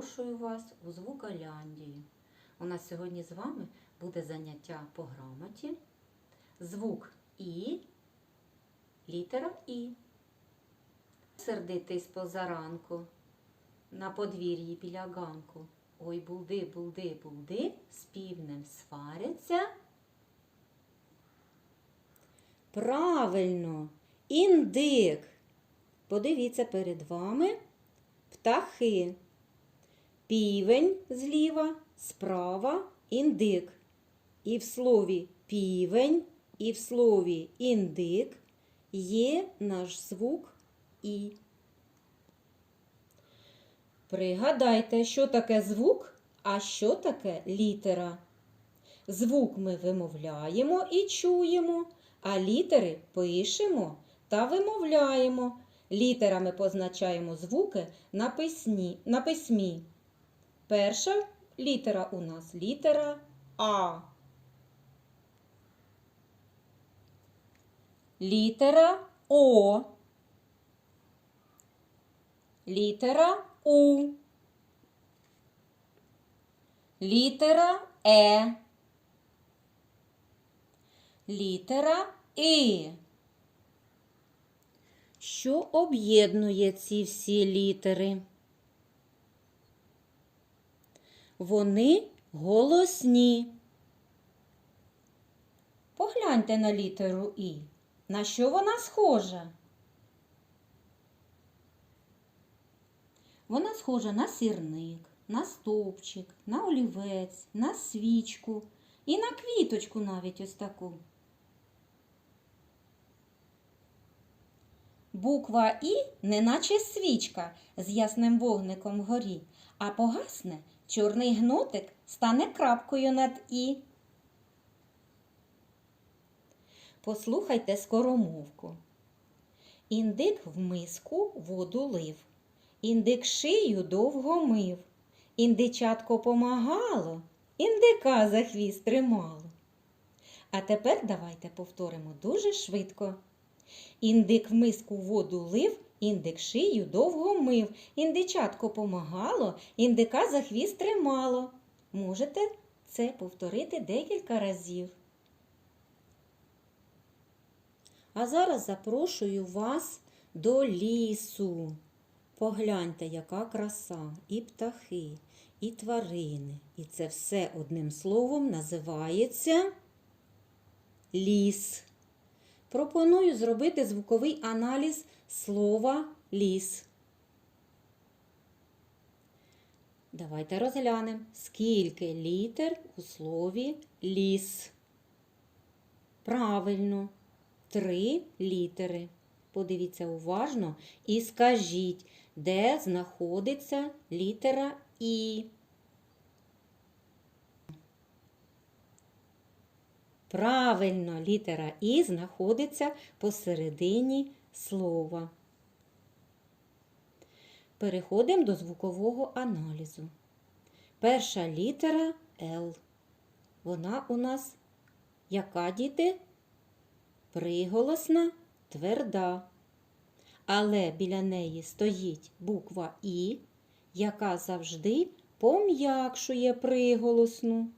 запрошую вас у звуколяндію. У нас сьогодні з вами буде заняття по грамоті. Звук І, літера І. Сердитий з позаранку на подвір'ї біля ганку. Ой, булди, булди, булди, з півнем сваряться. Правильно, індик. Подивіться перед вами птахи. Півень зліва, справа індик. І в слові півень, і в слові індик є наш звук І. Пригадайте, що таке звук, а що таке літера. Звук ми вимовляємо і чуємо, а літери пишемо та вимовляємо. Літерами позначаємо звуки на, письмі. Перша літера у нас літера А. Літера О. Літера У. Літера Е. Літера І. Що об'єднує ці всі літери? Вони голосні. Погляньте на літеру І. На що вона схожа? Вона схожа на сірник, на стовпчик, на олівець, на свічку і на квіточку навіть ось таку. Буква І неначе свічка з ясним вогником вгорі, а погасне чорний гнотик стане крапкою над І. Послухайте скоромовку. Індик в миску воду лив, індик шию довго мив, індичатко помагало, індика за хвіст тримало. А тепер давайте повторимо дуже швидко. Індик в миску воду лив, індик шию довго мив, індичатко помагало, індика за хвіст тримало. Можете це повторити декілька разів. А зараз запрошую вас до лісу. Погляньте, яка краса, і птахи, і тварини. І це все одним словом називається ліс. Пропоную зробити звуковий аналіз слова ліс. Давайте розглянемо, скільки літер у слові ліс. Правильно, три літери. Подивіться уважно і скажіть, де знаходиться літера І. Правильно, літера І знаходиться посередині слова. Переходимо до звукового аналізу. Перша літера Л. Вона у нас яка діти? Приголосна, тверда. Але біля неї стоїть буква І, яка завжди пом'якшує приголосну.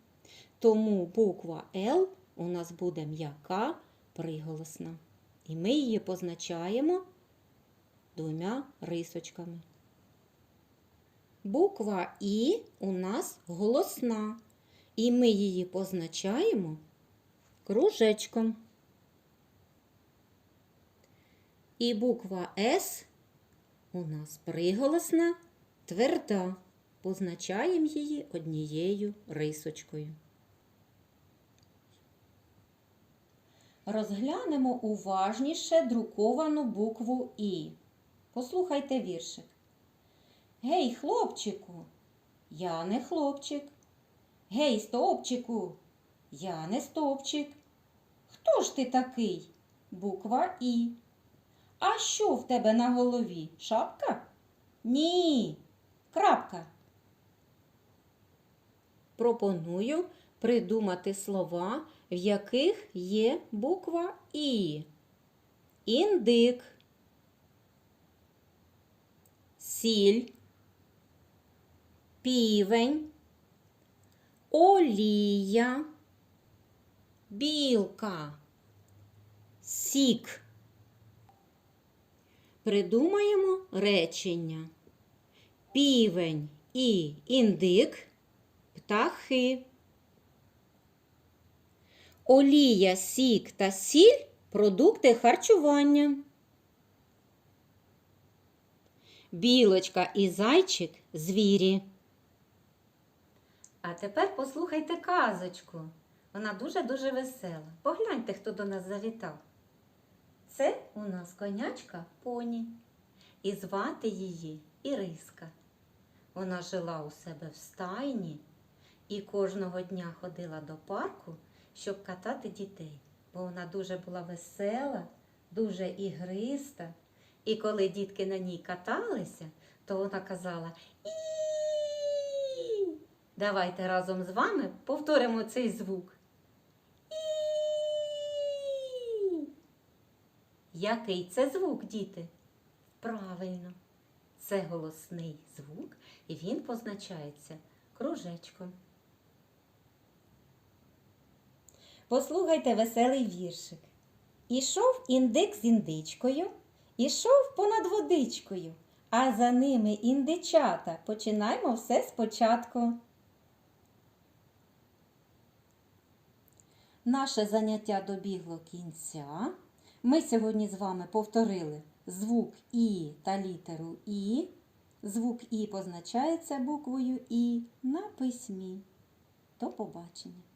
Тому буква Л у нас буде м'яка приголосна. І ми її позначаємо двома рисочками. Буква І у нас голосна, і ми її позначаємо кружечком. І буква С у нас приголосна, тверда. Позначаємо її однією рисочкою. Розглянемо уважніше друковану букву І. Послухайте віршик. Гей, хлопчику, я не хлопчик. Гей, стовпчику, я не стовпчик. Хто ж ти такий? Буква І. А що в тебе на голові? Шапка? Ні. Крапка. Пропоную придумати слова, в яких є буква І. Індик, сіль, півень, олія, білка, сік. Придумаємо речення. Півень і індик птахи. Олія, сік та сіль продукти харчування. Білочка і зайчик звірі. А тепер послухайте казочку. Вона дуже-дуже весела. Погляньте, хто до нас завітав. Це у нас конячка поні. І звати її Іриска. Вона жила у себе в стайні і кожного дня ходила до парку, щоб катати дітей, бо вона дуже була весела, дуже ігриста. І коли дітки на ній каталися, то вона казала і. Давайте разом з вами повторимо цей звук. Який це звук, діти? Правильно, це голосний звук, і він позначається кружечком. Послухайте веселий віршик. Ішов індик з індичкою, ішов понад водичкою, а за ними індичата. Починаймо все спочатку. Наше заняття добігло кінця. Ми сьогодні з вами повторили звук І та літеру І. Звук І позначається буквою І на письмі. До побачення!